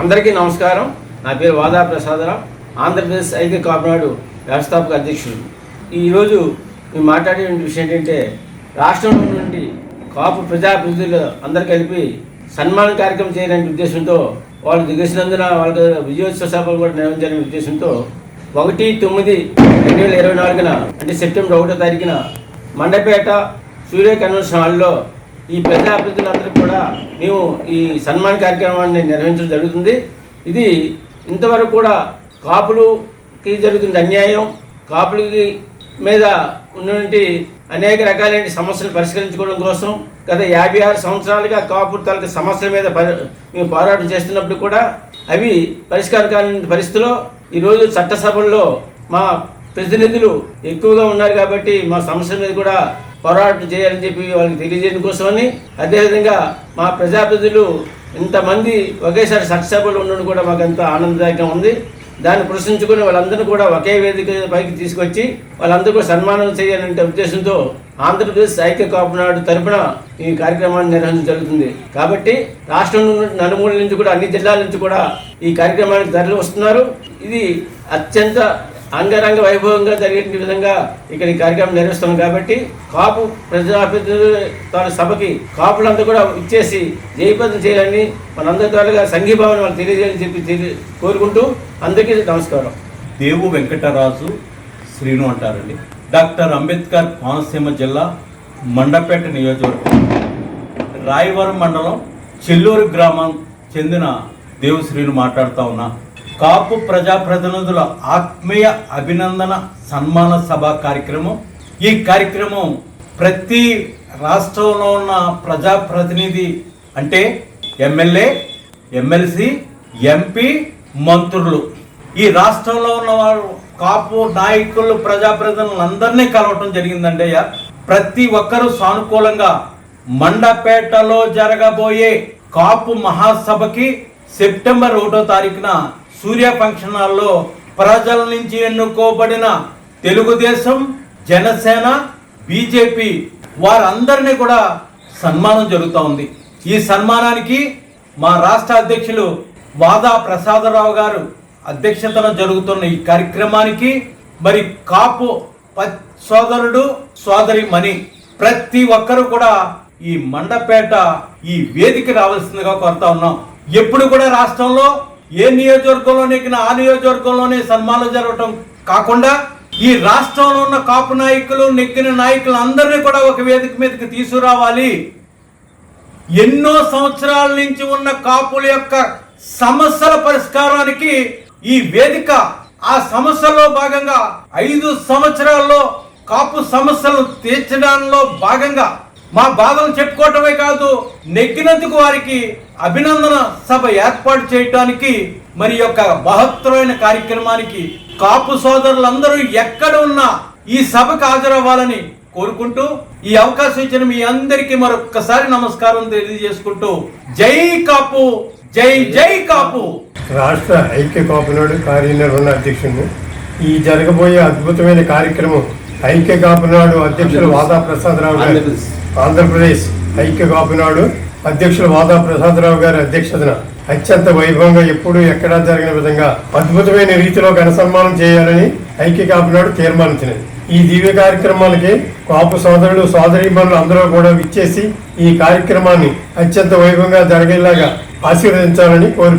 అందరికీ నమస్కారం. నా పేరు వాదా ప్రసాదరావు. ఆంధ్రప్రదేశ్ ఐక్య కాపునాడు వ్యవస్థాపక అధ్యక్షుడు. ఈరోజు మేము మాట్లాడే విషయం ఏంటంటే రాష్ట్రంలో నుండి కాపు ప్రజాప్రతినిధులు అందరు కలిపి సన్మాన కార్యక్రమం చేయాలనే ఉద్దేశంతో వాళ్ళు దిగసినందున వాళ్ళకి విజయోత్సవ సభలు కూడా నిర్వహించాలనే ఉద్దేశంతో ఒకటి తొమ్మిది రెండు వేల ఇరవై నాలుగున అంటే సెప్టెంబర్ ఒకటో తారీఖున మండపేట సూర్య కన్వెన్షన్ హాల్లో ఈ ప్రజాప్రతినిధులందరికీ కూడా మేము ఈ సన్మాన కార్యక్రమాన్ని నిర్వహించడం జరుగుతుంది. ఇది ఇంతవరకు కూడా కాపులుకి జరుగుతుంది అన్యాయం కాపులకి మీద ఉన్నటువంటి అనేక రకాలైన సమస్యలు పరిష్కరించుకోవడం కోసం గత యాభై ఆరు సంవత్సరాలుగా కాపులు తాలూకు సమస్యల మీద మేము పోరాటం చేస్తున్నప్పుడు కూడా అవి పరిష్కారం కాని పరిస్థితిలో ఈరోజు చట్టసభల్లో మా ప్రతినిధులు ఎక్కువగా ఉన్నారు కాబట్టి మా సమస్య మీద కూడా పోరాటం చేయాలని చెప్పి వాళ్ళకి తెలియజేయడం కోసమని అదేవిధంగా మా ప్రజాప్రతినిధులు ఇంతమంది ఒకేసారి సక్సెస్ఫుల్ ఉండడం కూడా మాకు ఎంతో ఆనందదాయకం ఉంది. దాన్ని ప్రశ్నించుకుని వాళ్ళందరూ కూడా ఒకే వేదిక పైకి తీసుకొచ్చి వాళ్ళందరూ కూడా సన్మానం చేయాలంటే ఉద్దేశంతో ఆంధ్రప్రదేశ్ ఐక్య కాపునాడు తరపున ఈ కార్యక్రమాన్ని నిర్వహించడం జరుగుతుంది. కాబట్టి రాష్ట్రం నుండి నలుమూల నుంచి కూడా అన్ని జిల్లాల నుంచి కూడా ఈ కార్యక్రమానికి తరలి వస్తున్నారు. ఇది అత్యంత అంగరంగ వైభవంగా జరిగే విధంగా ఇక్కడ ఈ కార్యక్రమం నిర్వహిస్తున్నాం కాబట్టి కాపు ప్రజాప్రతినిధులు తన సభకి కాపులంతా కూడా ఇచ్చేసి జయప్రదం చేయాలని మనందరి ద్వారా సంఘీభావం వాళ్ళు తెలియజేయాలని చెప్పి కోరుకుంటూ అందరికీ నమస్కారం. దేవు వెంకటరాజు శ్రీను అంటారండి. డాక్టర్ అంబేద్కర్ కోనసీమ జిల్లా మండపేట నియోజకవర్గం. రాయవరం మండలం చెల్లూరు గ్రామం చెందిన దేవు శ్రీను మాట్లాడుతూ ఉన్నా. కాపు ప్రజాప్రతినిధుల ఆత్మీయ అభినందన సన్మాన సభ కార్యక్రమం. ఈ కార్యక్రమం ప్రతి రాష్ట్రంలో ఉన్న ప్రజాప్రతినిధి అంటే ఎమ్మెల్యే ఎమ్మెల్సీ ఎంపీ మంత్రులు. ఈ రాష్ట్రంలో ఉన్న వారు కాపు నాయకులు ప్రజాప్రతినిధులు అందరినీ కలవటం జరిగిందండి అయ్యా. ప్రతి ఒక్కరూ సానుకూలంగా మండపేటలో జరగబోయే కాపు మహాసభకి సెప్టెంబర్ ఒకటో తారీఖున సూర్య ఫంక్షన్ హాల్లో ప్రజల నుంచి ఎన్నుకోబడిన తెలుగుదేశం జనసేన బీజేపీ వారందరినీ కూడా సన్మానం జరుగుతూ ఉంది ఈ సన్మానానికి మా రాష్ట్ర అధ్యక్షులు వాదా ప్రసాదరావు గారు అధ్యక్షతన జరుగుతున్న ఈ కార్యక్రమానికి మరి కాపు సోదరుడు సోదరి మణి ప్రతి ఒక్కరు కూడా ఈ మండపేట ఈ వేదిక రావాల్సిందిగా కోరుతా ఉన్నాం. ఎప్పుడు కూడా రాష్ట్రంలో ఏ నియోజకవర్గంలోనే నెక్కిన ఆ నియోజకవర్గంలోనే సన్మానం జరగటం కాకుండా ఈ రాష్ట్రంలో ఉన్న కాపు నాయకులు నెక్కిన నాయకులు అందరినీ కూడా ఒక వేదిక మీదకి తీసుకురావాలి. ఎన్నో సంవత్సరాల నుంచి ఉన్న కాపుల యొక్క సమస్యల పరిష్కారానికి ఈ వేదిక ఆ సమస్యల్లో భాగంగా ఐదు సంవత్సరాల్లో కాపు సమస్యలను తీర్చడంలో భాగంగా మా బాధలు చెప్పుకోవటమే కాదు నెగ్గినందుకు వారికి అభినందన సభ ఏర్పాటు చేయటానికి మరి యొక్క మహత్తరమైన కార్యక్రమానికి కాపు సోదరులందరూ ఎక్కడ ఉన్నా ఈ సభకు హాజరవ్వాలని కోరుకుంటూ ఈ అవకాశం ఇచ్చిన మీ అందరికీ మరొక్కసారి నమస్కారం తెలియజేసుకుంటూ జై కాపు జై జై కాపు. రాష్ట్ర ఐక్య కాపునాడు కార్యనిర్వహణ అధ్యక్షుడు. ఈ జరగబోయే అద్భుతమైన కార్యక్రమం ఐక్య కాపునాడు అధ్యక్షులు వాదా ప్రసాదరావు గారు. ఆంధ్రప్రదేశ్. ఐక్య కాపునాడు అధ్యక్షులు వాదా ప్రసాదరావు గారి అధ్యక్షతన అత్యంత వైభవంగా ఎప్పుడూ ఎక్కడా జరిగిన విధంగా అద్భుతమైన రీతిలో ఘన సన్మానం చేయాలని ఐక్య కాపునాడు తీర్మానించినది. ఈ దివ్య కార్యక్రమానికి కాపు సోదరులు సోదరీమణులు అందరూ కూడా విచ్చేసి ఈ కార్యక్రమాన్ని అత్యంత వైభవంగా జరిగేలాగా ఆశీర్వదించాలని కోరి